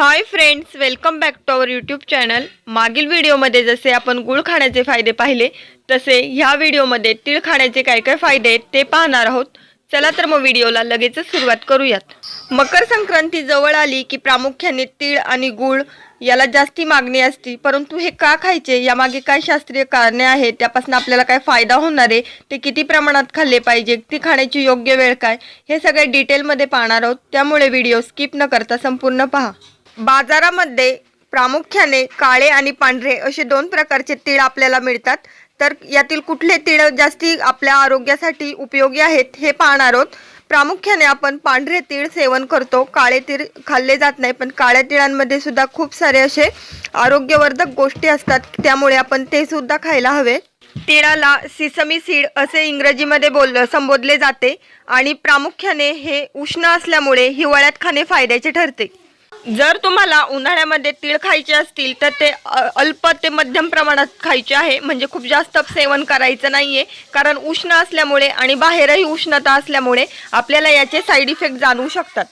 Hi friends welcome back to our YouTube channel मागील व्हिडिओमध्ये जसे आपण गुळ खाण्याचे फायदे पाहिले तसे ह्या व्हिडिओमध्ये तीळ खाण्याचे काय काय फायदे आहेत ते पाहणार आहोत. चला तर मग व्हिडिओला लगेचच सुरुवात करूयात. मकर संक्रांती जवळ आली की प्रामुख्याने तीळ आणि गुळ याला जास्ती मागणी असती. परंतु हे का खायचे? यामागे काय शास्त्रीय कारणे आहेत? त्यापासून आपल्याला काय फायदा होणार आहे? ते किती प्रमाणात खाल्ले पाहिजे? ती खाण्याची योग्य वेळ काय? हे सगळे डिटेलमध्ये पाहणार आहोत. त्यामुळे व्हिडिओ स्किप न करता संपूर्ण पहा. बाजारामध्ये प्रामुख्याने काळे आणि पांढरे असे दोन प्रकारचे तीळ आपल्याला मिळतात. तर यातील कुठले तीळ जास्ती आपल्या आरोग्यासाठी उपयोगी आहेत हे पाहणार आहोत. प्रामुख्याने आपण पांढरे तीळ सेवन करतो. काळे तीळ खाल्ले जात नाही पण काळ्या तिळांमध्ये सुद्धा खूप सारे असे आरोग्यवर्धक गोष्टी असतात. त्यामुळे आपण ते सुद्धा खायला हवे. तिळाला सिसमी सीड असे इंग्रजीमध्ये बोल संबोधले जाते आणि प्रामुख्याने हे उष्ण असल्यामुळे हिवाळ्यात खाणे फायद्याचे ठरते. जर तुम्हाला उन्हाळ्यामध्ये तीळ खायचे असतील तर ते अल्प ते मध्यम प्रमाणात खायचे आहे. म्हणजे खूप जास्त सेवन करायचं नाहीये. कारण उष्ण असल्यामुळे आणि बाहेरही उष्णता असल्यामुळे आपल्याला याचे साईड इफेक्ट जाणवू शकतात.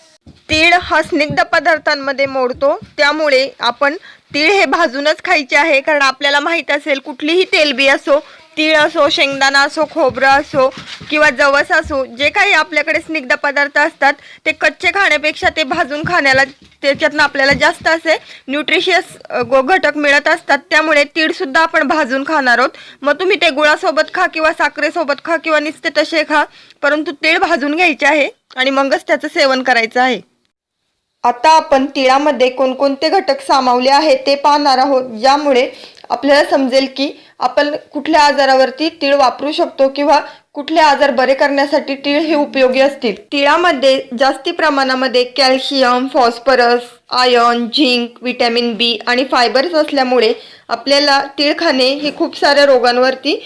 तीळ हा स्निग्ध पदार्थांमध्ये मोडतो. त्यामुळे आपण तीळ हे भाजूनच खायचे आहे. कारण आपल्याला माहीत असेल कुठलीही तेलबी असो तीळ असो शेंगदाणा असो खोबरं असो किंवा जवस असो जे काही आपल्याकडे स्निग्ध पदार्थ असतात ते कच्चे खाण्यापेक्षा ते भाजून खाण्याला त्याच्यातनं आपल्याला जास्त असे न्यूट्रिशियस घटक मिळत असतात. त्यामुळे तीळसुद्धा आपण भाजून खाणार आहोत. मग तुम्ही ते गुळासोबत खा किंवा साखरेसोबत खा किंवा नुसते तसे खा परंतु तीळ भाजून घ्यायचे आहे आणि मगच त्याचं सेवन करायचं आहे. आता आपण तिळामध्ये कोणकोणते घटक सामावले आहेत ते पाहणार आहोत. ज्यामुळे आपल्याला समजेल की आपण कुठल्या आजारावरती तीळ वापरू शकतो किंवा कुठले आजार बरे करण्यासाठी तीळ हे उपयोगी असतील. तिळामध्ये जास्ती प्रमाणामध्ये calcium phosphorus iron zinc vitamin B आणि फायबर्स असल्यामुळे आपल्याला तीळ खाणे हे खूप साऱ्या रोगांवरती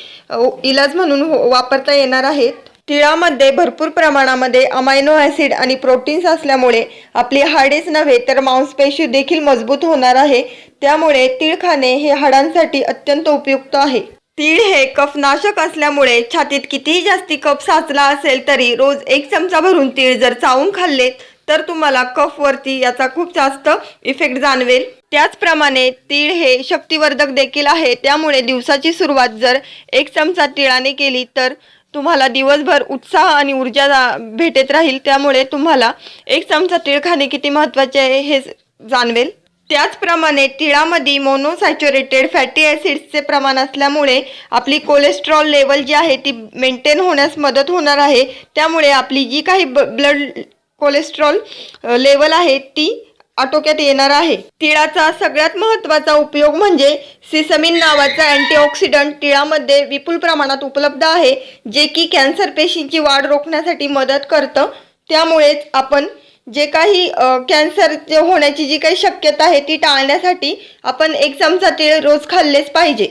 इलाज म्हणून हो- वापरता येणार आहेत. तिळामध्ये भरपूर प्रमाणामध्ये अमायनो ॲसिड आणि प्रोटीन्स असल्यामुळे आपली हाडेच नव्हे तर मांसपेशी देखील मजबूत होणार आहे. त्यामुळे तीळ खाणे हे हाडांसाठी अत्यंत उपयुक्त आहे. तीळ हे कफनाशक असल्यामुळे छातीत कितीही जास्ती कफ साचला असेल तरी रोज एक चमचा भरून तीळ जर चावून खाल्लेत तर तुम्हाला कफवरती याचा खूप जास्त इफेक्ट जाणवेल. त्याचप्रमाणे तीळ हे शक्तिवर्धक देखील आहे. त्यामुळे दिवसाची सुरुवात जर एक चमचा तिळाने केली तर तुम्हाला दिवसभर उत्साह आणि ऊर्जा जा- भेटत राहील त्यामुळे तुम्हाला एक चमचा तीळ खाणे किती महत्त्वाचे आहे हे जाणवेल. त्याचप्रमाणे तिळामध्ये मोनोसॅच्युरेटेड फॅटी ॲसिड्सचे प्रमाण असल्यामुळे आपली कोलेस्ट्रॉल लेवल जी आहे ती मेंटेन होण्यास मदत होणार आहे. त्यामुळे आपली जी काही ब ब्लड कोलेस्ट्रॉल लेवल आहे ती आटोक्यात येणार आहे. तिळाचा सगळ्यात महत्त्वाचा उपयोग म्हणजे सिसमिन नावाचा अँटीऑक्सिडंट तिळामध्ये विपुल प्रमाणात उपलब्ध आहे जे की कॅन्सर पेशींची वाढ रोखण्यासाठी मदत करतं. त्यामुळेच आपण जे काही कॅन्सर होण्याची जी काही शक्यता आहे ती टाळण्यासाठी आपण एक चमचा तीळ रोज खाल्लेच पाहिजे.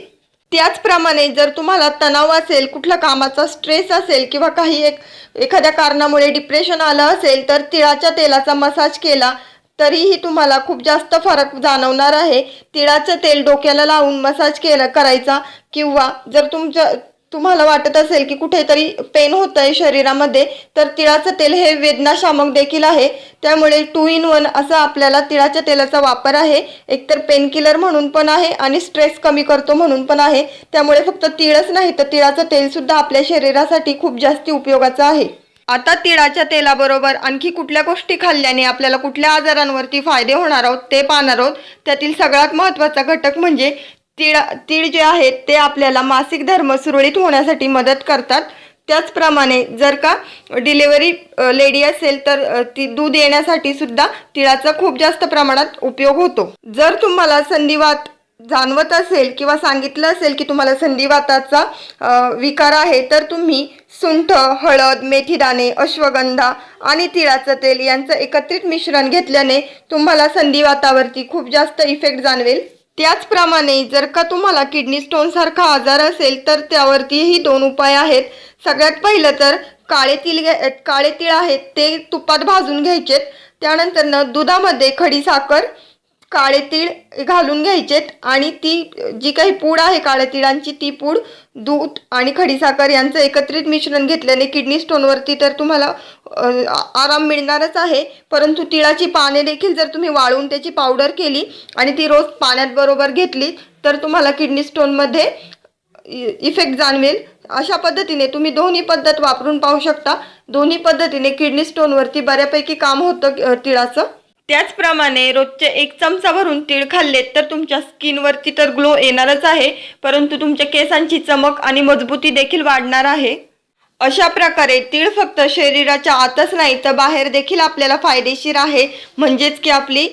त्याचप्रमाणे जर तुम्हाला तणाव असेल कुठल्या कामाचा स्ट्रेस असेल किंवा काही एक एखाद्या कारणामुळे डिप्रेशन आलं असेल तर तिळाच्या तेलाचा मसाज केला तरीही तुम्हाला खूप जास्त फरक जाणवणार आहे. तिळाचं तेल डोक्याला लावून मसाज केला करायचा किंवा जर तुमचं तुम्हाला वाटत असेल की कुठेतरी पेन होत आहे शरीरामध्ये तर तिळाचं तेल हे वेदनाशामक देखील आहे. त्यामुळे टू इन वन असा आपल्याला तिळाच्या तेलाचा वापर आहे. एकतर पेनकिलर म्हणून पण आहे आणि स्ट्रेस कमी करतो म्हणून पण आहे. त्यामुळे फक्त तिळच नाही तर तिळाचं तेलसुद्धा आपल्या शरीरासाठी खूप जास्त उपयोगाचं आहे. आता तिळाच्या तेलाबरोबर आणखी कुठल्या गोष्टी खाल्ल्याने आपल्याला कुठल्या आजारांवरती फायदे होणार आहोत ते पाहणार आहोत. त्यातील सगळ्यात महत्त्वाचा घटक म्हणजे तीळ तीळ जे आहेत ते आपल्याला मासिक धर्म सुरळीत होण्यासाठी मदत करतात. त्याचप्रमाणे जर का डिलेवरी लेडी असेल तर ती दूध येण्यासाठी सुद्धा तिळाचा खूप जास्त प्रमाणात उपयोग होतो. जर तुम्हाला संधिवात जाणवत असेल किंवा सांगितलं असेल की तुम्हाला संधिवाताचा विकार आहे तर तुम्ही सुंठ हळद मेथीदाणे अश्वगंधा आणि तिळाचं तेल यांचं एकत्रित मिश्रण घेतल्याने तुम्हाला संधिवातावरती खूप जास्त इफेक्ट जाणवेल. त्याचप्रमाणे जर का तुम्हाला किडनी स्टोन सारखा आजार असेल तर त्यावरतीही दोन उपाय आहेत. सगळ्यात पहिलं तर काळे तिळ घ्या काळे तिळ आहेत ते तुपात भाजून घ्यायचेत. त्यानंतर दुधामध्ये खडी साखर काळे तीळ घालून घ्यायचेत आणि ती जी काही पूड आहे काळ्या तिळांची ती पूड दूध आणि खडीसाखर यांचं एकत्रित मिश्रण घेतल्याने किडनी स्टोनवरती तर तुम्हाला आराम मिळणारच आहे. परंतु तिळाची पाने देखील जर तुम्ही वाळवून त्याची पावडर केली आणि ती रोज पाण्यात बरोबर घेतली तर तुम्हाला किडनी स्टोनमध्ये इ- इफेक्ट जाणवेल. अशा पद्धतीने तुम्ही दोन्ही पद्धत वापरून पाहू शकता. दोन्ही पद्धतीने किडनी स्टोनवरती बऱ्यापैकी काम होतं तिळाचं. त्याचप्रमाणे रोजचे एक चमचा भरून तीळ खाल्लेत तर तुमच्या स्किनवरती तर ग्लो येणारच आहे परंतु तुमच्या केसांची चमक आणि मजबूती देखील वाढणार आहे. अशा प्रकारे तीळ फक्त शरीराच्या आतच नाही तर बाहेर देखील आपल्याला फायदेशीर आहे. म्हणजेच की आपली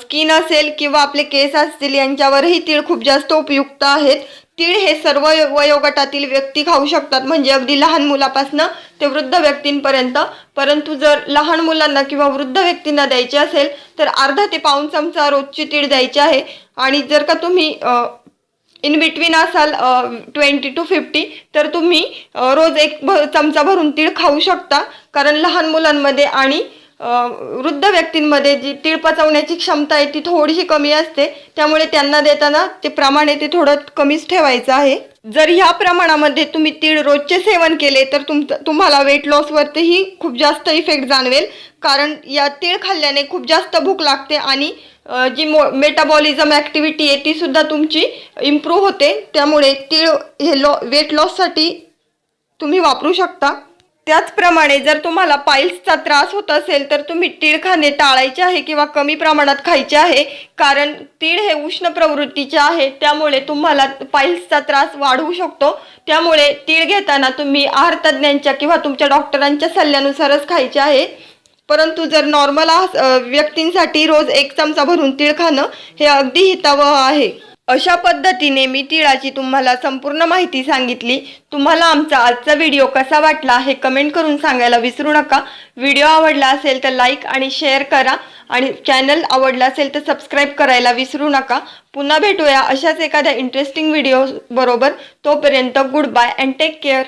स्किन असेल किंवा आपले केस असतील यांच्यावरही तीळ खूप जास्त उपयुक्त आहेत. तीळ हे सर्व वयोगटातील व्यक्ती खाऊ शकतात. म्हणजे अगदी लहान मुलापासनं ते वृद्ध व्यक्तींपर्यंत. परंतु जर लहान मुलांना किंवा वृद्ध व्यक्तींना द्यायचे असेल तर अर्धा ते पाऊण चमचा रोजची तीळ द्यायची आहे. आणि जर का तुम्ही इन बिटवीन असाल ट्वेंटी टू फिफ्टी तर तुम्ही रोज एक भ चमचा भरून तीळ खाऊ शकता. कारण लहान मुलांमध्ये आणि वृद्ध व्यक्तींमध्ये जी तीळ पचवण्याची क्षमता आहे ती थोडीशी कमी असते. त्यामुळे त्यांना देताना ते प्रमाण आहे ते थोडं कमीच ठेवायचं आहे. जर ह्या प्रमाणामध्ये तुम्ही तीळ रोजचे सेवन केले तर तुमचं तुम्हाला वेट लॉसवरतीही खूप जास्त इफेक्ट जाणवेल. कारण या तीळ खाल्ल्याने खूप जास्त भूक लागते आणि जी मो मेटाबॉलिझम ॲक्टिव्हिटी आहे तीसुद्धा तुमची इम्प्रूव्ह होते. त्यामुळे तीळ हे लॉ वेट लॉससाठी तुम्ही वापरू शकता. त्याचप्रमाणे जर तुम्हाला पाईल्सचा त्रास होत असेल तर तुम्ही तीळ खाणे टाळायचे आहे किंवा कमी प्रमाणात खायचे आहे. कारण तीळ हे उष्ण प्रवृत्तीचे आहे त्यामुळे तुम्हाला पाईल्सचा त्रास वाढवू शकतो. त्यामुळे तीळ घेताना तुम्ही आहार तज्ज्ञांच्या किंवा तुमच्या डॉक्टरांच्या सल्ल्यानुसारच खायचे आहे. परंतु जर नॉर्मल व्यक्तींसाठी रोज एक चमचा भरून तीळ खाणं हे अगदी हितावह आहे. अशा पद्धतीने मी तिळाची तुम्हाला संपूर्ण माहिती सांगितली. तुम्हाला आमचा आजचा व्हिडिओ कसा वाटला हे कमेंट करून सांगायला विसरू नका. व्हिडिओ आवडला असेल तर लाईक आणि शेअर करा आणि चॅनल आवडला असेल तर सबस्क्राईब करायला विसरू नका. पुन्हा भेटूया अशाच एखाद्या इंटरेस्टिंग व्हिडिओ बरोबर. तोपर्यंत good bye and take care